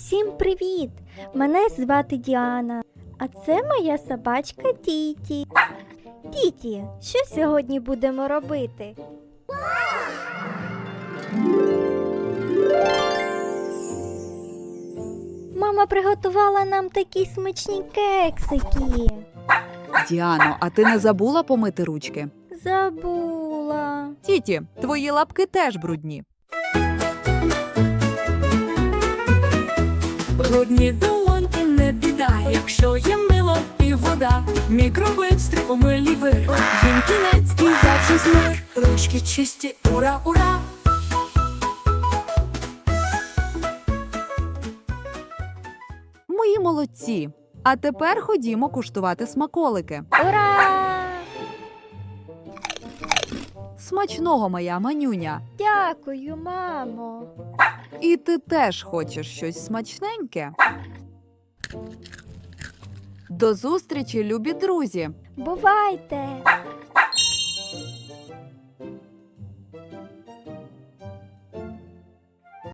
Всім привіт! Мене звати Діана, а це моя собачка Тіті. Тіті, що сьогодні будемо робити? Мама приготувала нам такі смачні кексики. Діано, а ти не забула помити ручки? Забула. Тіті, твої лапки теж брудні. Брудні долоньки не біда, якщо є мило і вода, мікроби стрімомилі вир, їм кінець і вже змир, ручки чисті, ура, ура! Мої молодці. А тепер ходімо куштувати смаколики. Ура! Смачного, моя манюня. Дякую, мамо. І ти теж хочеш щось смачненьке. До зустрічі, любі друзі! Бувайте!